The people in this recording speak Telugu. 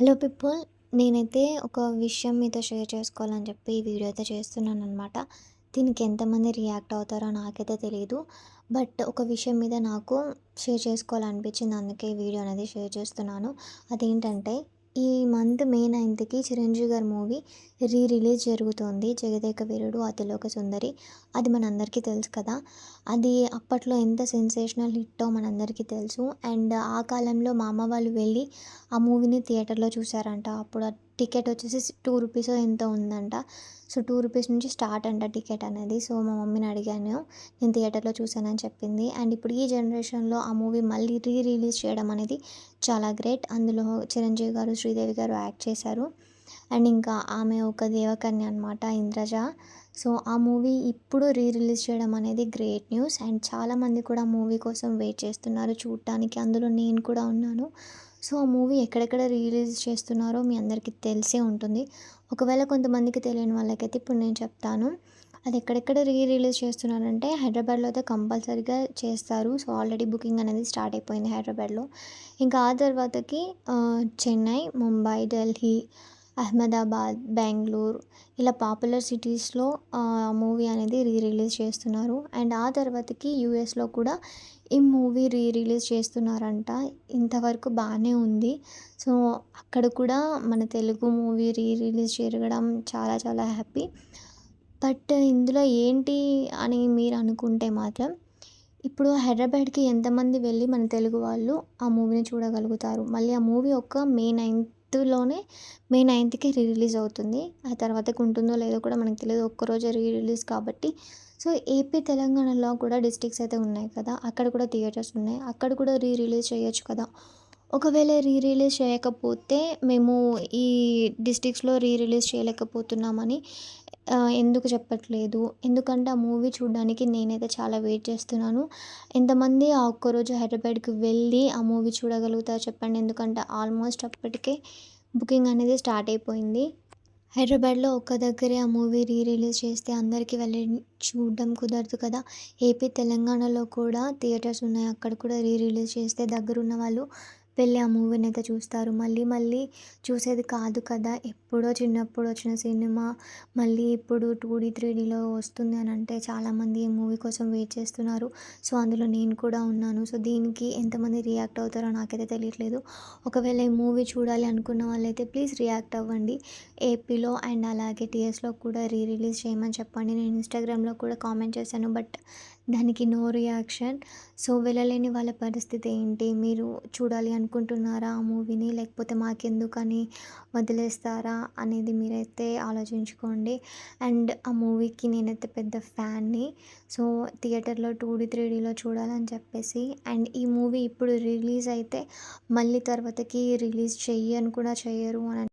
హలో పీపుల్ నేనైతే ఒక విషయం మీతో షేర్ చేసుకోవాలని చెప్పి ఈ వీడియో అయితే చేస్తున్నాను అనమాట దీనికి ఎంతమంది రియాక్ట్ అవుతారో నాకైతే తెలియదు బట్ ఒక విషయం మీద నాకు షేర్ చేసుకోవాలనిపించింది అందుకే ఈ వీడియో అనేది షేర్ చేస్తున్నాను. అదేంటంటే ఈ మంత్ మే నైన్త్కి చిరంజీవి గారి మూవీ రీ రిలీజ్ జరుగుతోంది. జగదేక వీరుడు అతిలోక సుందరి. అది మనందరికీ తెలుసు కదా. అది అప్పట్లో ఎంత సెన్సేషనల్ హిట్టో మనందరికీ తెలుసు. అండ్ ఆ కాలంలో మా అమ్మ వాళ్ళు వెళ్ళి ఆ మూవీని థియేటర్లో చూసారంట అప్పుడు టికెట్ వచ్చేసి టూ రూపీస్ ఎంతో ఉందంట. సో టూ రూపీస్ నుంచి స్టార్ట్ అంట టికెట్ అనేది. సో మా మమ్మీని అడిగాను. నేను థియేటర్లో చూసానని చెప్పింది. అండ్ ఇప్పుడు ఈ జనరేషన్లో ఆ మూవీ మళ్ళీ రీ రిలీజ్ చేయడం అనేది చాలా గ్రేట్. అందులో చిరంజీవి గారు శ్రీదేవి గారు యాక్ట్ చేశారు. అండ్ ఇంకా ఆమె ఒక దేవకన్య అనమాట ఇంద్రజ. సో ఆ మూవీ ఇప్పుడు రీ రిలీజ్ చేయడం అనేది గ్రేట్ న్యూస్. అండ్ చాలామంది కూడా మూవీ కోసం వెయిట్ చేస్తున్నారు చూడటానికి అందులో నేను కూడా ఉన్నాను. సో ఆ మూవీ ఎక్కడెక్కడ రిలీజ్ చేస్తున్నారో మీ అందరికీ తెలిసే ఉంటుంది. ఒకవేళ కొంతమందికి తెలియని వాళ్ళకైతే ఇప్పుడు నేను చెప్తాను. అది ఎక్కడెక్కడ రీ రిలీజ్ చేస్తున్నారంటే హైదరాబాద్లో అయితే కంపల్సరీగా చేస్తారు. సో ఆల్రెడీ బుకింగ్ అనేది స్టార్ట్ అయిపోయింది హైదరాబాద్లో. ఇంకా ఆ తర్వాతకి చెన్నై ముంబై ఢిల్లీ అహ్మదాబాద్ బెంగళూరు ఇలా పాపులర్ సిటీస్లో మూవీ అనేది రీ రిలీజ్ చేస్తున్నారు. అండ్ ఆ తర్వాతకి యూఎస్లో కూడా ఈ మూవీ రీ రిలీజ్ చేస్తున్నారంట. ఇంతవరకు బాగానే ఉంది. సో అక్కడ కూడా మన తెలుగు మూవీ రీ రిలీజ్ జరగడం చాలా చాలా హ్యాపీ. బట్ ఇందులో ఏంటి అని మీరు అనుకుంటే మాత్రం ఇప్పుడు హైదరాబాద్కి ఎంతమంది వెళ్ళి మన తెలుగు వాళ్ళు ఆ మూవీని చూడగలుగుతారు? మళ్ళీ ఆ మూవీ ఒక మే నైన్త్లోనే మే నైన్త్కి రీ రిలీజ్ అవుతుంది. ఆ తర్వాతకి ఉంటుందో లేదో కూడా మనకు తెలియదు. ఒక్కరోజే రీ రిలీజ్ కాబట్టి. సో ఏపీ తెలంగాణలో కూడా డిస్ట్రిక్ట్స్ అయితే ఉన్నాయి కదా? అక్కడ కూడా థియేటర్స్ ఉన్నాయి. అక్కడ కూడా రీ రిలీజ్ చేయొచ్చు కదా? ఒకవేళ రీ రిలీజ్ చేయకపోతే మేము ఈ డిస్ట్రిక్ట్స్లో రీ రిలీజ్ చేయలేకపోతున్నామని ఎందుకు చెప్పట్లేదు? ఎందుకంటే ఆ మూవీ చూడడానికి నేనైతే చాలా వెయిట్ చేస్తున్నాను. ఎంతమంది ఆ ఒక్కరోజు హైదరాబాద్కి వెళ్ళి ఆ మూవీ చూడగలుగుతారో చెప్పండి. ఎందుకంటే ఆల్మోస్ట్ అప్పటికే బుకింగ్ అనేది స్టార్ట్ అయిపోయింది. హైదరాబాద్లో ఒక్క దగ్గరే ఆ మూవీ రీ రిలీజ్ చేస్తే అందరికీ వెళ్ళి చూడడం కుదరదు కదా. ఏపీ తెలంగాణలో కూడా థియేటర్స్ ఉన్నాయి. అక్కడ కూడా రీ రిలీజ్ చేస్తే దగ్గరున్న వాళ్ళు వెళ్ళి ఆ మూవీని అయితే చూస్తారు. మళ్ళీ మళ్ళీ చూసేది కాదు కదా. ఎప్పుడో చిన్నప్పుడు వచ్చిన సినిమా మళ్ళీ ఇప్పుడు టూ డీ త్రీ డీలో వస్తుంది అని అంటే చాలామంది ఈ మూవీ కోసం వెయిట్ చేస్తున్నారు. సో అందులో నేను కూడా ఉన్నాను. సో దీనికి ఎంతమంది రియాక్ట్ అవుతారో నాకైతే తెలియట్లేదు. ఒకవేళ ఈ మూవీ చూడాలి అనుకున్న వాళ్ళైతే ప్లీజ్ రియాక్ట్ అవ్వండి. ఏపీలో అండ్ అలాగే టీఎస్లో కూడా రీ రిలీజ్ చేయమని చెప్పండి. నేను ఇన్స్టాగ్రామ్లో కూడా కామెంట్ చేశాను. బట్ దానికి నో రియాక్షన్ సో వెళ్ళలేని వాళ్ళ పరిస్థితి ఏంటి? మీరు చూడాలి అనుకుంటున్నారా ఆ మూవీని? లేకపోతే మాకెందుకని వదిలేస్తారా అనేది మీరైతే ఆలోచించుకోండి. అండ్ ఆ మూవీకి నేనైతే పెద్ద ఫ్యాన్ని. సో థియేటర్లో టూ డీ త్రీ డీలో చూడాలని చెప్పేసి. అండ్ ఈ మూవీ ఇప్పుడు రిలీజ్ అయితే మళ్ళీ తర్వాతకి రిలీజ్ చెయ్యి అని కూడా చెయ్యరు అని